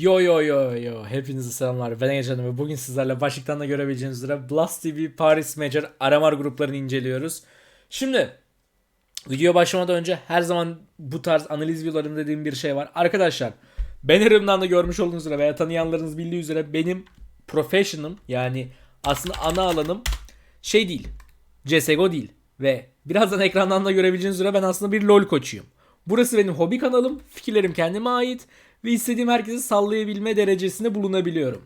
Yo yo yo yo hepinize selamlar ben Egecan ve bugün sizlerle başlıktan da görebileceğiniz üzere Blast TV Paris Major Aramar gruplarını inceliyoruz. Şimdi video başlamadan önce her zaman bu tarz analiz videolarım dediğim bir şey var. Arkadaşlar bannerimden de görmüş olduğunuz üzere veya tanıyanlarınız bildiği üzere benim profession'ım yani aslında ana alanım şey değil CSGO değil ve birazdan ekrandan da görebileceğiniz üzere ben aslında bir LoL koçuyum. Burası benim hobi kanalım, fikirlerim kendime ait ve istediğim herkesi sallayabilme derecesinde bulunabiliyorum.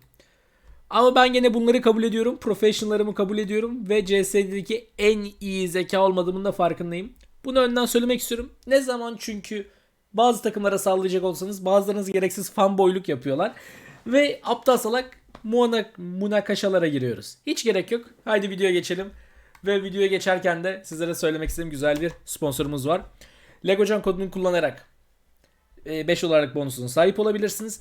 Ama ben gene bunları kabul ediyorum. Professional'larımı kabul ediyorum ve CS'deki en iyi zeka olmadığımın da farkındayım. Bunu önden söylemek istiyorum. Ne zaman çünkü bazı takımlara sallayacak olsanız bazılarınız gereksiz fanboyluk yapıyorlar. Ve aptal salak muana, münakaşalara giriyoruz. Hiç gerek yok. Haydi videoya geçelim. Ve videoya geçerken de sizlere söylemek istediğim güzel bir sponsorumuz var. Legocan kodunu kullanarak 5 olarak bonusuna sahip olabilirsiniz.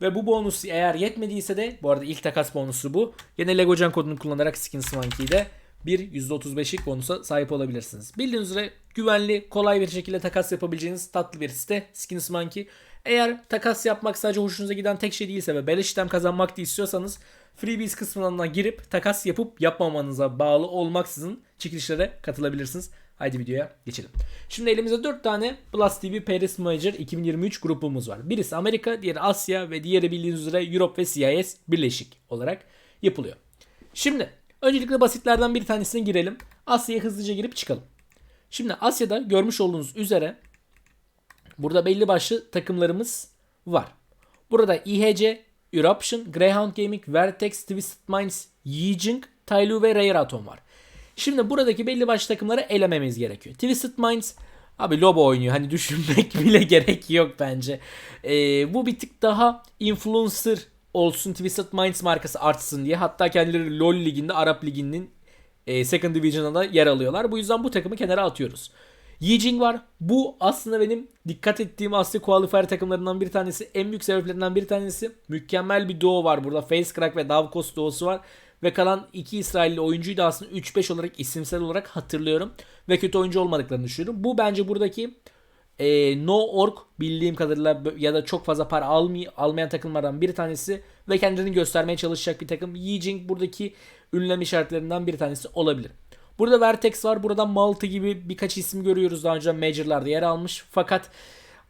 Ve bu bonus eğer yetmediyse de bu arada ilk takas bonusu bu. Yine Legocan kodunu kullanarak Skins Monkey'de bir %35'lik bonusa sahip olabilirsiniz. Bildiğiniz üzere güvenli, kolay bir şekilde takas yapabileceğiniz tatlı bir site Skins Monkey. Eğer takas yapmak sadece hoşunuza giden tek şey değilse ve beleş işlem kazanmak da istiyorsanız Freebies kısmına girip takas yapıp yapmamanıza bağlı olmaksızın çekilişlere katılabilirsiniz. Haydi videoya geçelim. Şimdi elimizde 4 tane TV Paris Major 2023 grubumuz var. Birisi Amerika, diğeri Asya ve diğeri bildiğiniz üzere Europe ve CIS birleşik olarak yapılıyor. Şimdi öncelikle basitlerden bir tanesine girelim. Asya'ya hızlıca girip çıkalım. Şimdi Asya'da görmüş olduğunuz üzere burada belli başlı takımlarımız var. Burada IHC, Eruption, Greyhound Gaming, Vertex, Twisted Minds, Yijing, Tailu ve Rare Atom var. Şimdi buradaki belli başlı takımları elememiz gerekiyor. Twisted Minds abi Lobo oynuyor. Hani düşünmek bile gerek yok bence. Ee, bu bir tık daha influencer olsun Twisted Minds markası artsın diye. Hatta kendileri LoL liginde Arap liginin e, Second Division'da da yer alıyorlar. Bu yüzden bu takımı kenara atıyoruz. Yijing var. Bu aslında benim dikkat ettiğim Asya Qualifier takımlarından bir tanesi. En büyük sebeplerinden bir tanesi. Mükemmel bir duo var burada. Facecrack ve Davkos duosu var. Ve kalan iki İsrailli oyuncuyu da aslında 3-5 olarak isimsel olarak hatırlıyorum. Ve kötü oyuncu olmadıklarını düşünüyorum. Bu bence buradaki e, no org bildiğim kadarıyla ya da çok fazla para almay almayan takımlardan bir tanesi ve kendini göstermeye çalışacak bir takım. Yijing buradaki ünlem işaretlerinden bir tanesi olabilir. Burada Vertex var. Burada Malta gibi birkaç isim görüyoruz. Daha önce Major'larda yer almış. Fakat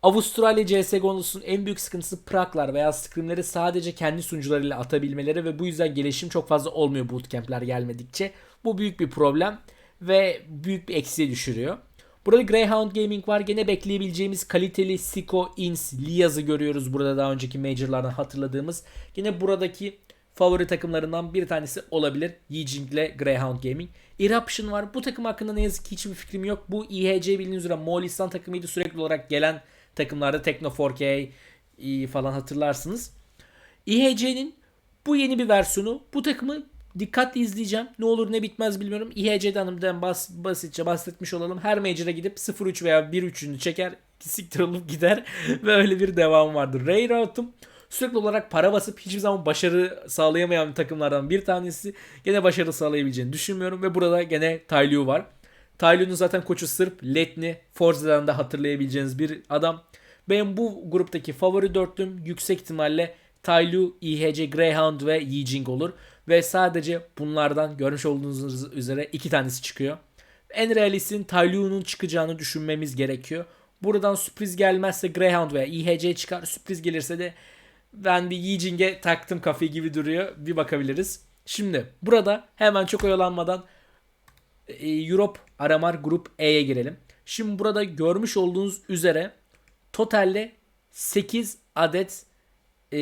Avustralya CSGO'nun en büyük sıkıntısı Prag'lar veya Scrim'leri sadece kendi sunucularıyla atabilmeleri ve bu yüzden gelişim çok fazla olmuyor bootcamp'ler gelmedikçe. Bu büyük bir problem ve büyük bir eksiğe düşürüyor. Burada Greyhound Gaming var. Gene bekleyebileceğimiz kaliteli Siko, Ins, Liaz'ı görüyoruz burada daha önceki Major'lardan hatırladığımız. Gene buradaki favori takımlarından bir tanesi olabilir. Yijing ile Greyhound Gaming. Eruption var. Bu takım hakkında ne yazık ki hiçbir fikrim yok. Bu IHC bildiğiniz üzere Moğolistan takımıydı. Sürekli olarak gelen takımlarda Tekno 4K falan hatırlarsınız. IHC'nin bu yeni bir versiyonu. Bu takımı dikkatli izleyeceğim. Ne olur ne bitmez bilmiyorum. IHC'den bas, basitçe bahsetmiş olalım. Her major'a gidip 0-3 veya 1-3'ünü çeker. Siktir olup gider. Ve öyle bir devam vardır. Ray Rout'um sürekli olarak para basıp hiçbir zaman başarı sağlayamayan takımlardan bir tanesi. Gene başarı sağlayabileceğini düşünmüyorum. Ve burada gene Tayliu var. Taylu'nun zaten koçu Sırp, Letni, Forza'dan da hatırlayabileceğiniz bir adam. Benim bu gruptaki favori dörtlüm yüksek ihtimalle Taylu, IHC, Greyhound ve Yijing olur. Ve sadece bunlardan görmüş olduğunuz üzere iki tanesi çıkıyor. En realistin Taylu'nun çıkacağını düşünmemiz gerekiyor. Buradan sürpriz gelmezse Greyhound veya IHC çıkar. Sürpriz gelirse de ben bir Yijing'e taktım kafayı gibi duruyor. Bir bakabiliriz. Şimdi burada hemen çok oyalanmadan e, Europe Aramar Grup E'ye girelim. Şimdi burada görmüş olduğunuz üzere totalde 8 adet e,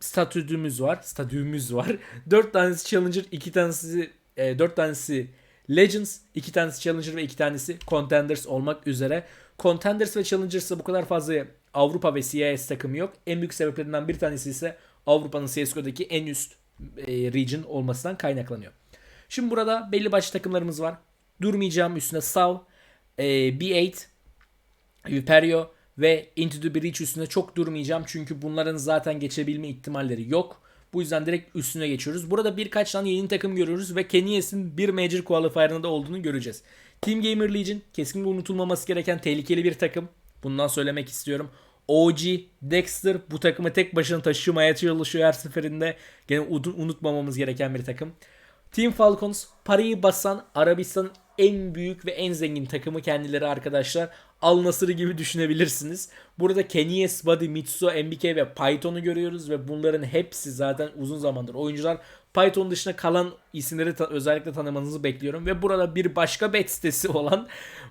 statüdümüz var. Statüdümüz var. 4 tanesi Challenger, 2 tanesi e, 4 tanesi Legends, 2 tanesi Challenger ve 2 tanesi Contenders olmak üzere. Contenders ve Challengers'da bu kadar fazla Avrupa ve CIS takımı yok. En büyük sebeplerinden bir tanesi ise Avrupa'nın CSGO'daki en üst e, region olmasından kaynaklanıyor. Şimdi burada belli başlı takımlarımız var. Durmayacağım üstüne Sav, e, B8, Viperio ve Into the Breach üstüne çok durmayacağım. Çünkü bunların zaten geçebilme ihtimalleri yok. Bu yüzden direkt üstüne geçiyoruz. Burada birkaç tane yeni takım görüyoruz ve Kenyes'in bir Major Qualifier'ında olduğunu göreceğiz. Team Gamer Legion kesinlikle unutulmaması gereken tehlikeli bir takım. Bundan söylemek istiyorum. OG Dexter bu takımı tek başına taşımaya çalışıyor her seferinde. Gene unutmamamız gereken bir takım. Team Falcons parayı basan Arabistan'ın en büyük ve en zengin takımı kendileri arkadaşlar. Al Nasır'ı gibi düşünebilirsiniz. Burada Kenny Buddy, Mitsu, MBK ve Python'u görüyoruz ve bunların hepsi zaten uzun zamandır oyuncular. Python dışında kalan isimleri ta- özellikle tanımanızı bekliyorum. Ve burada bir başka bet sitesi olan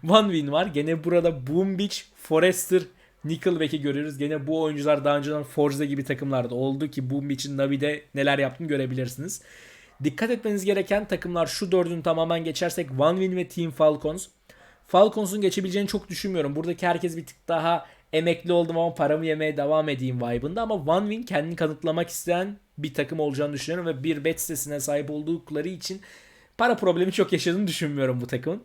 OneWin var. Gene burada Boom Beach, Forester, Nickelback'i görüyoruz. Gene bu oyuncular daha önceden Forza gibi takımlarda oldu ki Boom Beach'in Navi'de neler yaptığını görebilirsiniz. Dikkat etmeniz gereken takımlar şu dördünü tamamen geçersek OneWin ve Team Falcons. Falcons'un geçebileceğini çok düşünmüyorum. Buradaki herkes bir tık daha emekli oldum ama paramı yemeye devam edeyim vibe'ında ama OneWin kendini kanıtlamak isteyen bir takım olacağını düşünüyorum ve bir bet sitesine sahip oldukları için para problemi çok yaşadığını düşünmüyorum bu takımın.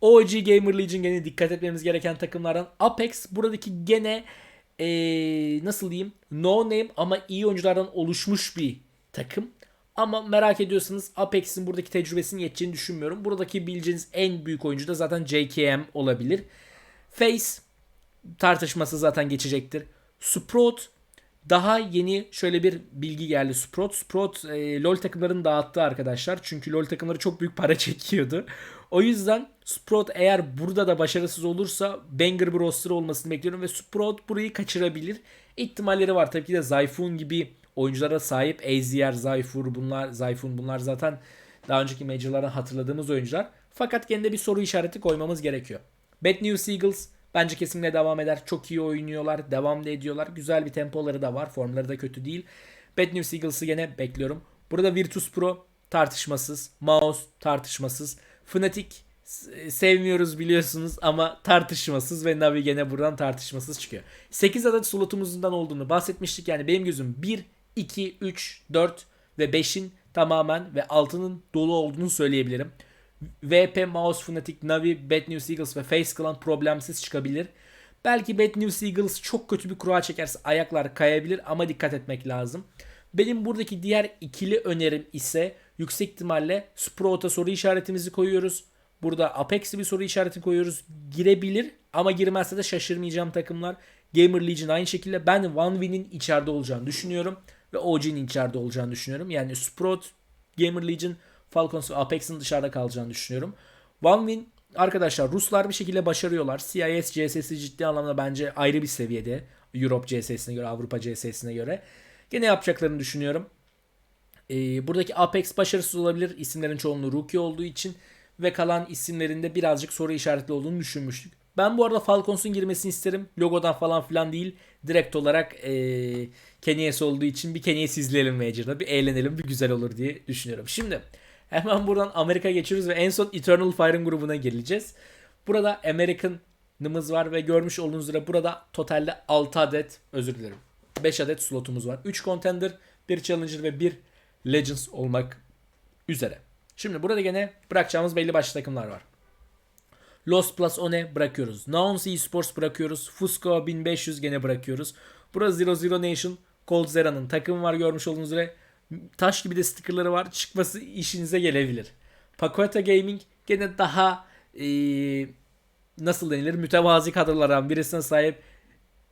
OG Gamer Legion gene dikkat etmemiz gereken takımlardan. Apex buradaki gene ee, nasıl diyeyim no name ama iyi oyunculardan oluşmuş bir takım. Ama merak ediyorsanız Apex'in buradaki tecrübesinin yeteceğini düşünmüyorum. Buradaki bileceğiniz en büyük oyuncu da zaten JKM olabilir. Face tartışması zaten geçecektir. Sprout daha yeni şöyle bir bilgi geldi Sprout. Sprout e, LoL takımlarını dağıttı arkadaşlar. Çünkü LoL takımları çok büyük para çekiyordu. O yüzden Sprout eğer burada da başarısız olursa banger bir olmasını bekliyorum ve Sprout burayı kaçırabilir. İhtimalleri var. Tabii ki de Zayfun gibi oyunculara sahip. Azier, Zayfur bunlar, Zayfun bunlar zaten daha önceki Major'lardan hatırladığımız oyuncular. Fakat de bir soru işareti koymamız gerekiyor. Bad News Eagles bence kesinlikle devam eder. Çok iyi oynuyorlar. Devam da ediyorlar. Güzel bir tempoları da var. Formları da kötü değil. Bad News Eagles'ı gene bekliyorum. Burada Virtus Pro tartışmasız. Mouse tartışmasız. Fnatic sevmiyoruz biliyorsunuz ama tartışmasız ve Navi gene buradan tartışmasız çıkıyor. 8 adet slotumuzdan olduğunu bahsetmiştik. Yani benim gözüm 1, 2, 3, 4 ve 5'in tamamen ve 6'nın dolu olduğunu söyleyebilirim. VP, Mouse, Fnatic, Navi, Bad News Eagles ve Face Clan problemsiz çıkabilir. Belki Bad News Eagles çok kötü bir kura çekerse ayaklar kayabilir ama dikkat etmek lazım. Benim buradaki diğer ikili önerim ise yüksek ihtimalle Sprout'a soru işaretimizi koyuyoruz. Burada Apex'e bir soru işareti koyuyoruz. Girebilir ama girmezse de şaşırmayacağım takımlar. Gamer Legion aynı şekilde ben One Win'in içeride olacağını düşünüyorum. Ve OG'nin içeride olacağını düşünüyorum. Yani Sprout, Gamer Legion, Falcons ve Apex'in dışarıda kalacağını düşünüyorum. One Win arkadaşlar Ruslar bir şekilde başarıyorlar. CIS CSS'i ciddi anlamda bence ayrı bir seviyede. Europe CSS'ine göre, Avrupa CSS'ine göre. Gene yapacaklarını düşünüyorum. Ee, buradaki Apex başarısız olabilir. İsimlerin çoğunluğu rookie olduğu için ve kalan isimlerinde birazcık soru işaretli olduğunu düşünmüştük. Ben bu arada Falcons'un girmesini isterim. Logodan falan filan değil. Direkt olarak ee, Kenyes olduğu için bir Kenyes izleyelim Major'da. Bir eğlenelim, bir güzel olur diye düşünüyorum. Şimdi hemen buradan Amerika geçiyoruz ve en son Eternal Fire'ın grubuna geleceğiz. Burada American'ımız var ve görmüş olduğunuz üzere burada totalde 6 adet, özür dilerim, 5 adet slotumuz var. 3 Contender, 1 Challenger ve 1 Legends olmak üzere. Şimdi burada gene bırakacağımız belli başlı takımlar var. Lost Plus One bırakıyoruz. Nouns Esports bırakıyoruz. Fusco 1500 gene bırakıyoruz. Burada Zero Zero Nation Cold Zera'nın takımı var görmüş olduğunuz üzere. Taş gibi de stickerları var. Çıkması işinize gelebilir. Paqueta Gaming gene daha ee, nasıl denilir mütevazi kadrolardan birisine sahip.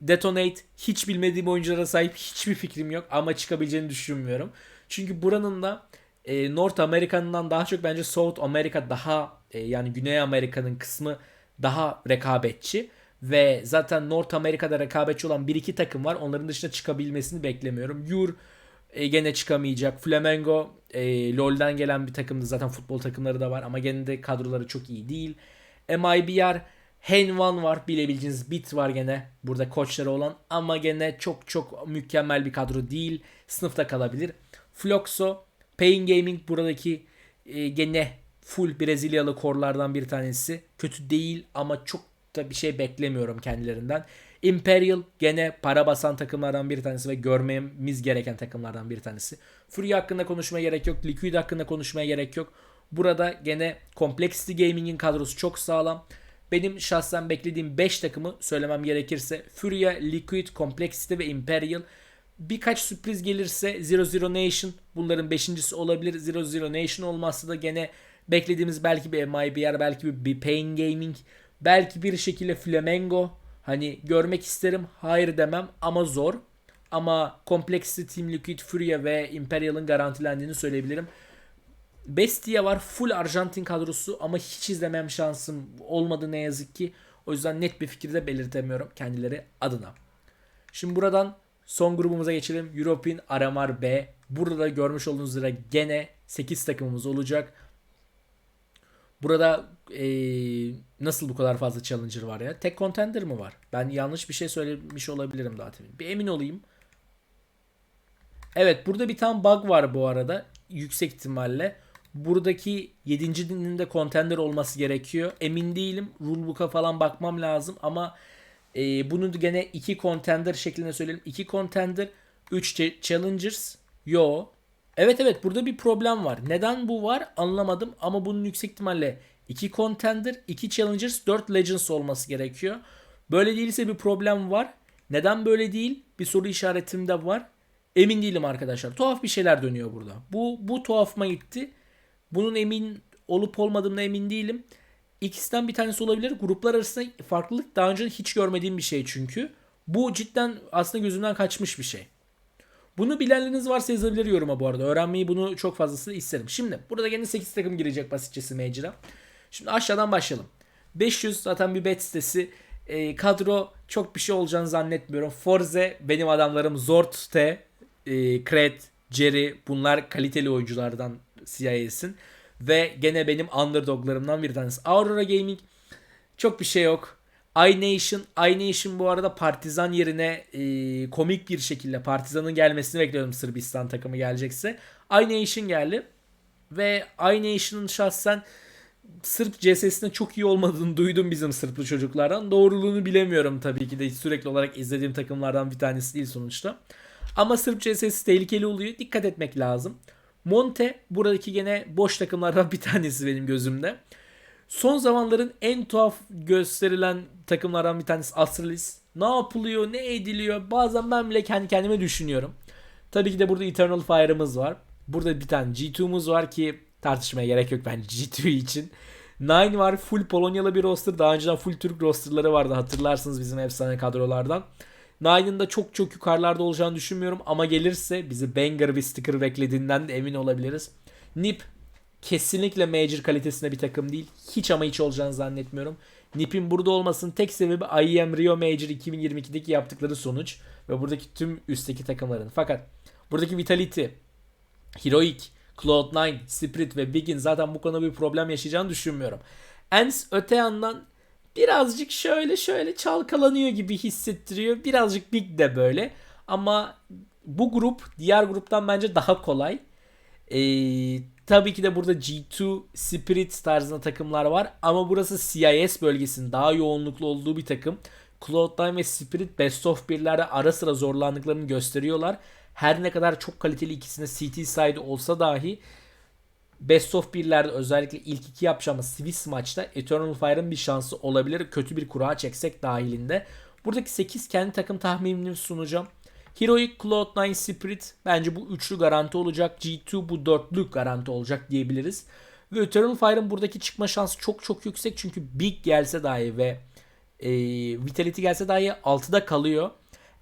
Detonate hiç bilmediğim oyunculara sahip hiçbir fikrim yok ama çıkabileceğini düşünmüyorum. Çünkü buranın da e, North Amerika'ndan daha çok bence South Amerika daha e, yani Güney Amerika'nın kısmı daha rekabetçi ve zaten North Amerika'da rekabetçi olan bir iki takım var. Onların dışında çıkabilmesini beklemiyorum. Yur e, gene çıkamayacak. Flamengo e, LoL'den gelen bir takımdı. Zaten futbol takımları da var ama gene de kadroları çok iyi değil. MIBR Henvan var bilebileceğiniz Bit var gene burada koçları olan ama gene çok çok mükemmel bir kadro değil. Sınıfta kalabilir. Floxo Pain Gaming buradaki e, gene full Brezilyalı korlardan bir tanesi. Kötü değil ama çok da bir şey beklemiyorum kendilerinden. Imperial gene para basan takımlardan bir tanesi ve görmemiz gereken takımlardan bir tanesi. Fury hakkında konuşmaya gerek yok. Liquid hakkında konuşmaya gerek yok. Burada gene Complexity Gaming'in kadrosu çok sağlam. Benim şahsen beklediğim 5 takımı söylemem gerekirse Furia, Liquid, Complexity ve Imperial. Birkaç sürpriz gelirse Zero Zero Nation bunların beşincisi olabilir. Zero Zero Nation olmazsa da gene beklediğimiz belki bir MIBR, belki bir Pain Gaming, belki bir şekilde Flamengo Hani görmek isterim hayır demem ama zor. Ama Complexity, Team Liquid, Furia ve Imperial'ın garantilendiğini söyleyebilirim. Bestia var full Arjantin kadrosu ama hiç izlemem şansım olmadı ne yazık ki. O yüzden net bir fikir de belirtemiyorum kendileri adına. Şimdi buradan son grubumuza geçelim. European Aramar B. Burada da görmüş olduğunuz üzere gene 8 takımımız olacak. Burada eee, nasıl bu kadar fazla challenger var ya? Tek contender mı var? Ben yanlış bir şey söylemiş olabilirim daha. Bir emin olayım. Evet burada bir tane bug var bu arada. Yüksek ihtimalle. Buradaki 7. de contender olması gerekiyor. Emin değilim. Rulebook'a falan bakmam lazım ama e, bunu gene 2 contender şeklinde söyleyelim. 2 contender, 3 challengers. Yo. Evet evet burada bir problem var. Neden bu var anlamadım ama bunun yüksek ihtimalle 2 contender, 2 challengers, 4 legends olması gerekiyor. Böyle değilse bir problem var. Neden böyle değil? Bir soru işaretim de var. Emin değilim arkadaşlar. Tuhaf bir şeyler dönüyor burada. Bu bu tuhafıma gitti. Bunun emin olup olmadığımda emin değilim. İkisinden bir tanesi olabilir. Gruplar arasında farklılık daha önce hiç görmediğim bir şey çünkü. Bu cidden aslında gözümden kaçmış bir şey. Bunu bilenleriniz varsa yazabilir yoruma bu arada. Öğrenmeyi bunu çok fazlası isterim. Şimdi burada yine 8 takım girecek basitçesi Major'a. Şimdi aşağıdan başlayalım. 500 zaten bir bet sitesi. E, kadro çok bir şey olacağını zannetmiyorum. Forze benim adamlarım Zort'te, e, Kred, Jerry bunlar kaliteli oyunculardan CIS'in. Ve gene benim underdoglarımdan bir tanesi. Aurora Gaming çok bir şey yok. iNation, iNation bu arada Partizan yerine e, komik bir şekilde Partizan'ın gelmesini bekliyorum Sırbistan takımı gelecekse. iNation geldi. Ve iNation'ın şahsen Sırp CS'sinde çok iyi olmadığını duydum bizim Sırplı çocuklardan. Doğruluğunu bilemiyorum tabii ki de sürekli olarak izlediğim takımlardan bir tanesi değil sonuçta. Ama Sırp CS'si tehlikeli oluyor. Dikkat etmek lazım. Monte buradaki gene boş takımlardan bir tanesi benim gözümde. Son zamanların en tuhaf gösterilen takımlardan bir tanesi Astralis. Ne yapılıyor, ne ediliyor bazen ben bile kendi kendime düşünüyorum. Tabii ki de burada Eternal Fire'ımız var. Burada bir tane G2'muz var ki tartışmaya gerek yok bence G2 için. Nine var full Polonyalı bir roster. Daha önceden full Türk rosterları vardı hatırlarsınız bizim efsane kadrolardan. Nine'ın da çok çok yukarılarda olacağını düşünmüyorum ama gelirse bizi banger bir sticker beklediğinden de emin olabiliriz. Nip kesinlikle major kalitesinde bir takım değil. Hiç ama hiç olacağını zannetmiyorum. Nip'in burada olmasının tek sebebi IEM Rio Major 2022'deki yaptıkları sonuç ve buradaki tüm üstteki takımların. Fakat buradaki Vitality, Heroic, Cloud9, Spirit ve Bigin zaten bu konuda bir problem yaşayacağını düşünmüyorum. Ens öte yandan birazcık şöyle şöyle çalkalanıyor gibi hissettiriyor. Birazcık Big de böyle. Ama bu grup diğer gruptan bence daha kolay. Ee, tabii ki de burada G2 Spirit tarzında takımlar var. Ama burası CIS bölgesinin daha yoğunluklu olduğu bir takım. Cloud9 ve Spirit Best of 1'lerde ara sıra zorlandıklarını gösteriyorlar. Her ne kadar çok kaliteli ikisinde CT side olsa dahi Best of 1'lerde özellikle ilk iki yapacağımız Swiss maçta Eternal Fire'ın bir şansı olabilir. Kötü bir kura çeksek dahilinde. Buradaki 8 kendi takım tahminini sunacağım. Heroic, Cloud9, Spirit bence bu üçlü garanti olacak. G2 bu dörtlü garanti olacak diyebiliriz. Ve Eternal Fire'ın buradaki çıkma şansı çok çok yüksek. Çünkü Big gelse dahi ve e, Vitality gelse dahi 6'da kalıyor.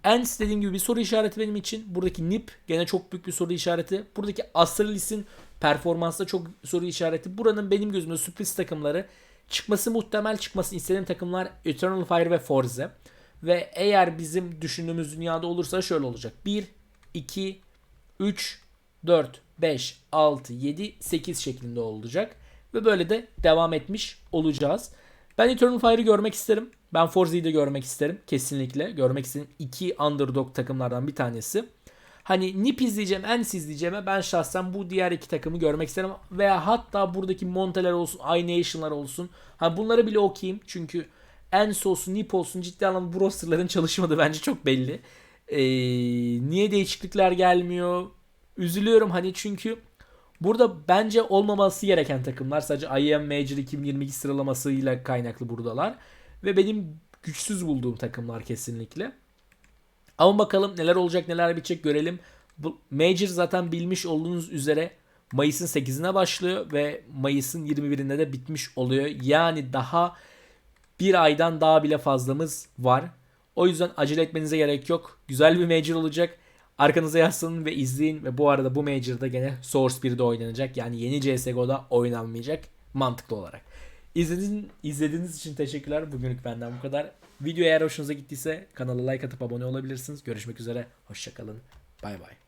Ents dediğim gibi bir soru işareti benim için. Buradaki Nip gene çok büyük bir soru işareti. Buradaki Astralis'in performansta çok soru işareti. Buranın benim gözümde sürpriz takımları çıkması muhtemel çıkmasını istediğim takımlar Eternal Fire ve Forza. Ve eğer bizim düşündüğümüz dünyada olursa şöyle olacak. 1, 2, 3, 4, 5, 6, 7, 8 şeklinde olacak. Ve böyle de devam etmiş olacağız. Ben Eternal Fire'ı görmek isterim. Ben Forza'yı da görmek isterim. Kesinlikle. Görmek istediğim iki underdog takımlardan bir tanesi. Hani Nip izleyeceğim, Ens izleyeceğime ben şahsen bu diğer iki takımı görmek isterim. Veya hatta buradaki Monteler olsun, iNation'lar olsun. Ha bunları bile okuyayım. Çünkü Ens olsun, Nip olsun ciddi anlamda bu rosterların çalışmadı bence çok belli. Ee, niye değişiklikler gelmiyor? Üzülüyorum hani çünkü burada bence olmaması gereken takımlar sadece IEM Major 2022 sıralamasıyla kaynaklı buradalar. Ve benim güçsüz bulduğum takımlar kesinlikle. Ama bakalım neler olacak neler bitecek görelim. Bu Major zaten bilmiş olduğunuz üzere Mayıs'ın 8'ine başlıyor ve Mayıs'ın 21'inde de bitmiş oluyor. Yani daha bir aydan daha bile fazlamız var. O yüzden acele etmenize gerek yok. Güzel bir Major olacak. Arkanıza yaslanın ve izleyin. Ve bu arada bu Major'da gene Source 1'de oynanacak. Yani yeni CSGO'da oynanmayacak mantıklı olarak. İzlediğiniz, için teşekkürler. Bugünlük benden bu kadar. Video eğer hoşunuza gittiyse kanala like atıp abone olabilirsiniz. Görüşmek üzere. Hoşçakalın. Bay bay.